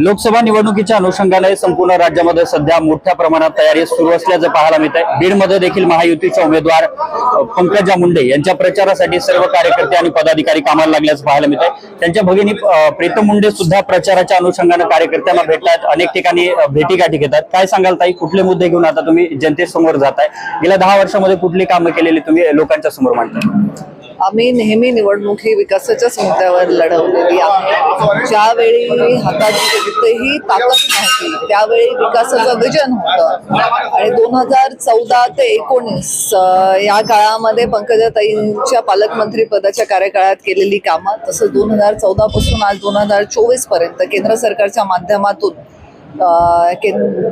लोकसभा निवडणुकीच्या अनुषंगाने संपूर्ण राज्यामध्ये सध्या मोठ्या प्रमाणात तयारी सुरू असल्याचं पाहायला मिळत आहे बीडमध्ये देखील महायुतीचे उमेदवार पंकजा मुंडे यांच्या प्रचारासाठी सर्व कार्यकर्ते आणि पदाधिकारी कामाला लागल्याचं पाहायला मिळत आहे त्यांच्या भगिनी प्रीतम मुंडे सुद्धा प्रचाराच्या अनुषंगाने कार्यकर्त्यांना भेटतात अनेक ठिकाणी भेटीगाठी घेतात. काय सांगाल ताई? कुठले मुद्दे घेऊन आता तुम्ही जनतेसमोर जाताय? गेल्या दहा वर्षामध्ये कुठली कामं केलेली तुम्ही लोकांच्या समोर मांडताय? आम्ही नेहमी निवडणूक ही विकासाच्याच मुद्द्यावर लढवलेली आहे. ज्यावेळी हातात कोणतीही ताकद नव्हती त्यावेळी विकासाचं विजन होतं. आणि दोन हजार चौदा ते एकोणीस या काळामध्ये पंकजाताईंच्या पालकमंत्री पदाच्या कार्यकाळात केलेली कामं तसं दोन हजार चौदा पासून आज दोन हजार चोवीसपर्यंत केंद्र सरकारच्या माध्यमातून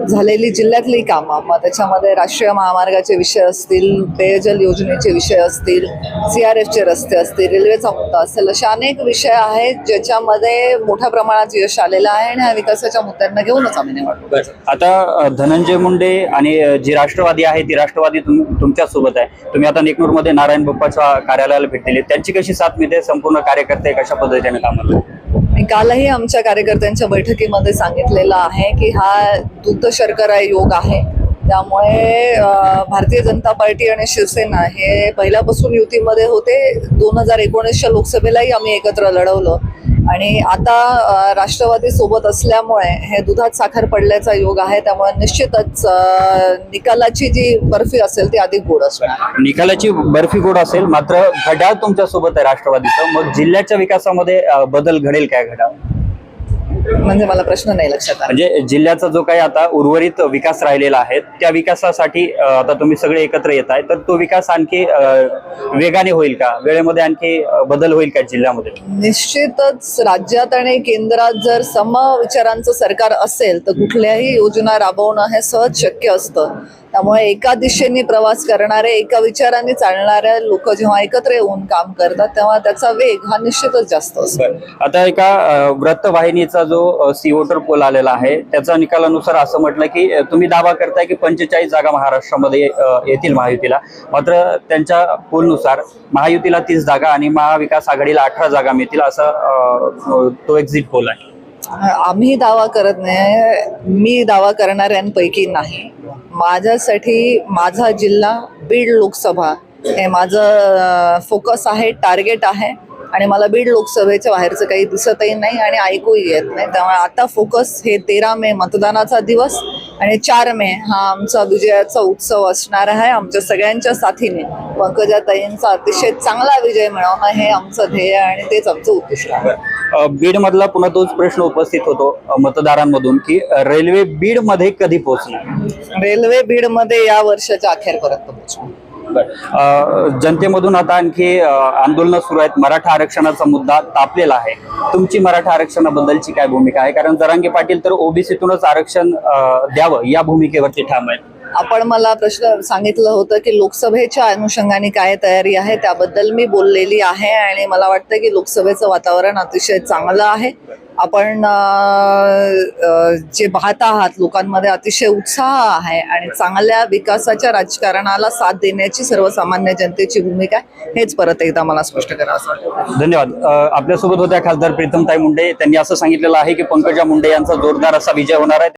झालेली जिल्ह्यातली कामं. मग त्याच्यामध्ये राष्ट्रीय महामार्गाचे विषय असतील पेयजल योजनेचे विषय असतील सी आर एफचे रस्ते असतील रेल्वेचा मुद्दा असेल असे अनेक विषय आहेत ज्याच्यामध्ये मोठ्या प्रमाणात यश आलेलं आहे आणि ह्या विकासाच्या मुद्द्यांना घेऊनच आम्ही निवडतो आता धनंजय मुंडे आणि जी राष्ट्रवादी आहे ती राष्ट्रवादी तुम तुमच्यासोबत आहे. तुम्ही आता नेकनूरमध्ये नारायण बाप्पाच्या कार्यालयाला भेट दिली. त्यांची कशी साथ मिळते? संपूर्ण कार्यकर्ते कशा पद्धतीने कामाला कालही आमच्या कार्यकर्त्यांच्या बैठकीमध्ये सांगितलेलं आहे की हा दुग्ध शर्करा योग आहे. त्यामुळे भारतीय जनता पार्टी आणि शिवसेना हे पहिल्यापासून युतीमध्ये होते. दोन हजार एकोणीसच्या लोकसभेलाही आम्ही एकत्र लढवलं. आणि आता राष्ट्रवादी सोबत असल्यामुळे हे दुधात साखर पडल्याचा योग आहे त्यामुळे निश्चितच निकालाची जी बर्फी असेल ती अधिक गोड असणार. निकालाची बर्फी गोड असेल मात्र घड्याळ तुमच्यासोबत आहे राष्ट्रवादीचं. मग जिल्ह्याच्या विकासामध्ये बदल घडेल काय घड्याळ? म्हणजे मला प्रश्न नाही लक्षात आला. म्हणजे जिल्ह्याचा जो काही आता उर्वरित विकास राहिलेला आहे त्या विकासासाठी आता तुम्ही सगळे एकत्र येत आहे तर तो विकास आणखी वेगाने होईल का? वेळेमध्ये आणखी बदल होईल का जिल्ह्यामध्ये? निश्चितच राज्यात आणि केंद्रात जर सम विचारांचं सरकार असेल तर कुठल्याही योजना राबवणं हे सहज शक्य असतं. त्यामुळे एका दिशेने प्रवास करणारे एका विचाराने चालणारे लोक जेव्हा एकत्र येऊन काम करतात तेव्हा त्याचा वेग हा निश्चितच जास्त असतो. आता एका वृत्तवाहिनीचा जो सी वोटर पोल आलेला आहे त्याच्या निकालानुसार असं म्हटलं की तुम्ही दावा करताय की पंचेचाळीस जागा महाराष्ट्रामध्ये येतील महायुतीला. मात्र त्यांच्या पोलनुसार महायुतीला तीस जागा आणि महाविकास आघाडीला अठरा जागा मिळतील असं तो एक्झिट पोल आहे. आम्ही दावा करत नाही. मी दावा करणाऱ्यांपैकी नाही. माझ्यासाठी माझा जिल्हा बीड लोकसभा हे माझं फोकस आहे टार्गेट आहे. आणि मला बीड लोकसभेच्या बाहेरचं काही दिसतही नाही आणि ऐकूही येत नाही. त्यामुळे आता फोकस हे तेरा मे मतदानाचा दिवस आणि चार मे हा आमचा विजयाचा उत्सव असणार आहे आमच्या सगळ्यांच्या साथीने. पंकजाताईंचा अतिशय चांगला विजय मिळवणं हे आमचं ध्येय आणि तेच आमचं उद्दिष्ट आहे. बीडमधला पुन्हा तोच प्रश्न उपस्थित होतो मतदारांमधून की रेल्वे बीडमध्ये कधी पोहोचणार? रेल्वे बीडमध्ये या वर्षाच्या अखेरपर्यंत पोहोचू अ, जनतेमधून आता आणखी आंदोलन सुरू आहेत. मराठा आरक्षणाचा मुद्दा तापलेला आहे. तुमची मराठा आरक्षणाबद्दलची काय भूमिका आहे? कारण जरांगे पाटील तर ओबीसीतूनच आरक्षण द्यावं या भूमिकेवरती ठाम आहेत. आपण मला प्रश्न सांगितलं होतं की लोकसभेच्या अनुषंगाने काय तयारी आहे त्याबद्दल मी बोललेली आहे आणि मला वाटतं की लोकसभेचं वातावरण अतिशय चांगलं आहे. आपण जे पाहत आहात लोकांमध्ये अतिशय उत्साह आहे आणि चांगल्या विकासाच्या राजकारणाला साथ देण्याची सर्वसामान्य जनतेची भूमिका आहे. हेच परत एकदा मला स्पष्ट करावं धन्यवाद. आपल्यासोबत होत्या खासदार प्रीतमताई मुंडे. त्यांनी असं सांगितलेलं आहे की पंकजा मुंडे यांचा जोरदार असा विजय होणार आहे.